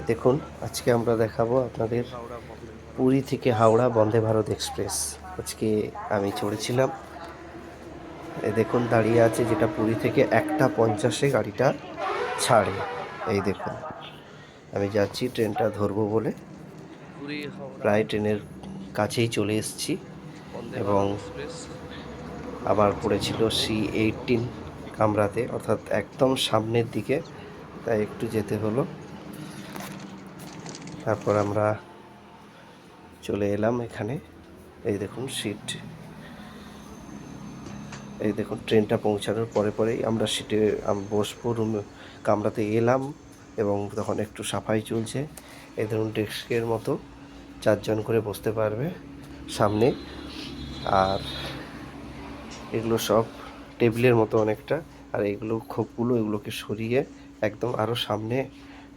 দেখুন, আজকে আমরা দেখাবো আপনাদের পুরী থেকে হাওড়া বন্দে ভারত এক্সপ্রেস। আজকে আমি চড়েছিলাম। দেখুন, দাঁড়িয়ে আছে যেটা পুরী থেকে একটা পঞ্চাশে গাড়িটা ছাড়ে। এই দেখুন, আমি যাচ্ছি, ট্রেনটা ধরবো বলে। প্রায় ট্রেনের কাছেই চলে এসেছি এবং আবার পড়েছিল সি এইটিন কামরাতে, অর্থাৎ একদম সামনের দিকে, তাই একটু যেতে হলো। তারপর আমরা চলে এলাম এখানে। এই দেখুন সিট। এই দেখুন ট্রেনটা পৌঁছানোর পরে পরেই আমরা সিটে বসবো রুম কামরাতে এলাম এবং তখন একটু সাফাই চলছে। এই ধরুন ডেস্কের মতো চারজন করে বসতে পারবে সামনে। আর এগুলো সব টেবিলের মতো অনেকটা। আর এগুলো খোপগুলো এগুলোকে সরিয়ে একদম আরও সামনে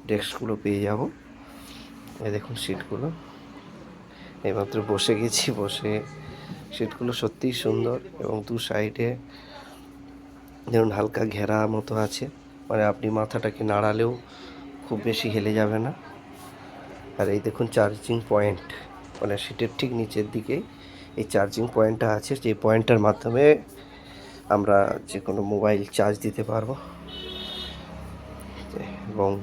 ডেস্কগুলো পেয়ে যাব। এই দেখুন সিটগুলো এইমাত্র বসে গেছি, বসে। সিটগুলো সত্যিই সুন্দর এবং দু সাইডে যেমন হালকা ঘেরা মতো আছে। মানে আপনি মাথাটাকে নাড়ালেও খুব বেশি হেলে যাবে না। আর এই দেখুন চার্জিং পয়েন্ট মানে সিটের ঠিক নিচের দিকে এই চার্জিং পয়েন্টটা আছে। যে পয়েন্টটার মাধ্যমে আমরা যে কোনো মোবাইল চার্জ দিতে পারব। এবং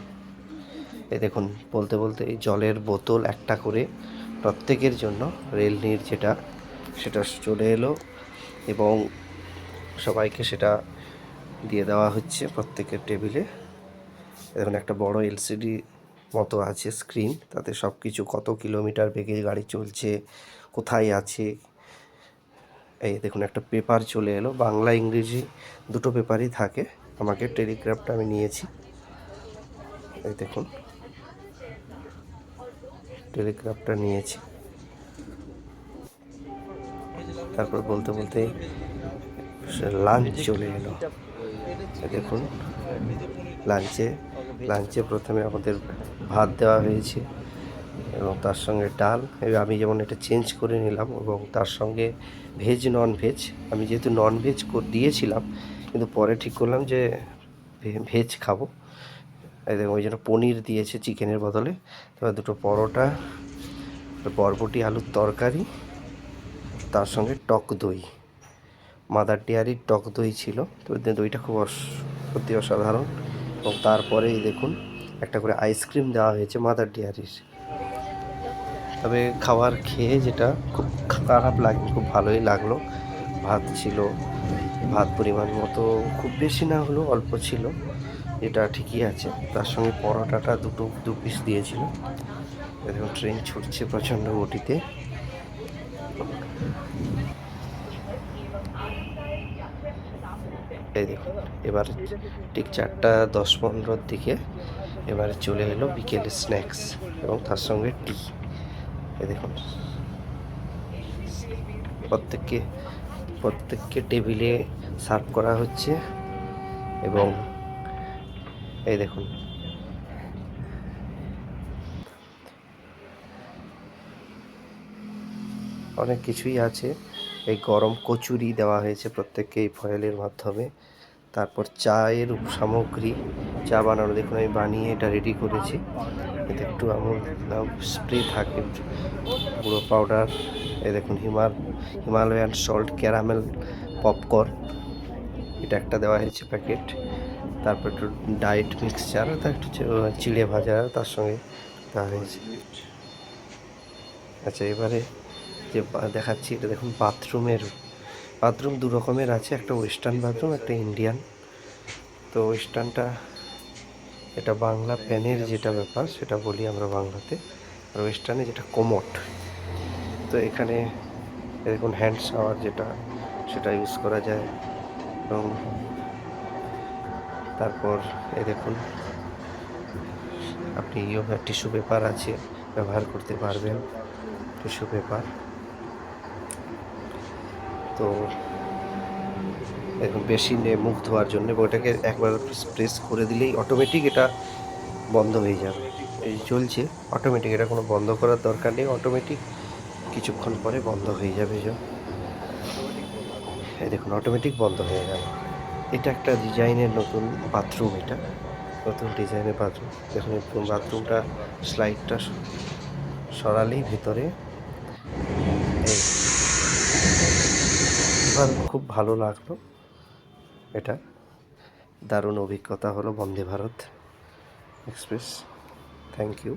এই দেখুন, বলতে বলতে এই জলের বোতল একটা করে প্রত্যেকের জন্য রেলনির যেটা, সেটা চলে এলো এবং সবাইকে সেটা দিয়ে দেওয়া হচ্ছে প্রত্যেকের টেবিলে। এখন একটা বড় এলসিডি মতো আছে স্ক্রিন, তাতে সব কিছু কত কিলোমিটার বেগে গাড়ি চলছে, কোথায় আছে। এই দেখুন, একটা পেপার চলে এলো, বাংলা, ইংরেজি দুটো পেপারই থাকে। আমাকে টেলিগ্রাফটা আমি নিয়েছি। এই দেখুন। টেলিগ্রাফটা নিয়েছি। তারপর বলতে বলতে লাঞ্চ চলে এলো। দেখুন লাঞ্চে লাঞ্চে প্রথমে আমাদের ভাত দেওয়া হয়েছে এবং তার সঙ্গে ডাল। আমি যেমন এটা চেঞ্জ করে নিলাম এবং তার সঙ্গে ভেজ নন ভেজ আমি যেহেতু নন ভেজ দিয়েছিলাম, কিন্তু পরে ঠিক করলাম যে ভেজ খাব। দেখুন ওই জন্য পনির দিয়েছে চিকেনের বদলে। তারপর দুটো পরোটা, বরবটি, আলুর তরকারি, তার সঙ্গে টক দই। মাদার ডেয়ারির টক দই ছিল। তো দইটা খুব সত্যি অসাধারণ। এবং তারপরেই দেখুন, একটা করে আইসক্রিম দেওয়া হয়েছে মাদার ডেয়ারির তবে খাবার খেয়ে যেটা খুব খারাপ লাগে, খুব ভালোই লাগল। ভাত ছিল, ভাত পরিমাণ মতো খুব বেশি না হলেও অল্প ছিল। এটা ঠিকই আছে। তার সঙ্গে পরোটাটা দুটো, দু পিস দিয়েছিল। দেখুন ট্রেন ছুটছে প্রচণ্ড গতিতে। এই দেখুন, এবার ঠিক চারটা দশ পনেরোর দিকে এবারে চলে এলো বিকেলে স্ন্যাক্স এবং তার সঙ্গে টি এই দেখুন, প্রত্যেককে প্রত্যেককে টেবিলে সার্ভ করা হচ্ছে এবং এই দেখুন। অনেক কিছুই আছে। এই গরম কচুরি দেওয়া হয়েছে প্রত্যেককে এই ফয়েলের মাধ্যমে। তারপর চায়ের সামগ্রী, চা বানানো। দেখুন, আমি বানিয়ে এটা রেডি করেছি। এতে একটু আমুল স্প্রে থাকে। গুঁড়ো পাউডার এই দেখুন হিমাল হিমালয়ান সল্ট ক্যারামেল পপকর্ন এটা একটা দেওয়া হয়েছে প্যাকেট তারপর একটু ডায়েট মিক্সচার তার একটু চিড়ে ভাজা তার সঙ্গে দেওয়া হয়েছে। আচ্ছা এবারে যে দেখাচ্ছি, এটা দেখুন বাথরুমের, বাথরুম দু রকমের আছে, একটা ওয়েস্টার্ন বাথরুম একটা ইন্ডিয়ান তো ওয়েস্টার্নটা এটা বাংলা প্যানের যেটা ব্যাপার, সেটা বলি আমরা বাংলাতে। আর ওয়েস্টার্নে যেটা কোমট। তো এখানে দেখুন হ্যান্ড শাওয়ার যেটা, সেটা ইউজ করা যায়। এবং তারপর এ দেখুন, আপনি ইয়োগা টিস্যু পেপার আছে, ব্যবহার করতে পারবেন, টিস্যু পেপার। তো এখন বেশি নে মুখ ধোয়ার জন্য ওটাকে একবার প্রেস করে দিলেই অটোমেটিক এটা বন্ধ হয়ে যাবে। এই চলছে অটোমেটিক এটা কোনো বন্ধ করার দরকার নেই অটোমেটিক কিছুক্ষণ পরে বন্ধ হয়ে যাবে এই দেখুন অটোমেটিক বন্ধ হয়ে গেল। এটা একটা ডিজাইনের নতুন বাথরুম এটা। নতুন ডিজাইনের বাথরুম দেখুন বাথরুমটা স্লাইডটা সরালেই ভিতরে। এবার খুব ভালো লাগল এটা। দারুণ অভিজ্ঞতা হলো Vande Bharat express. Thank you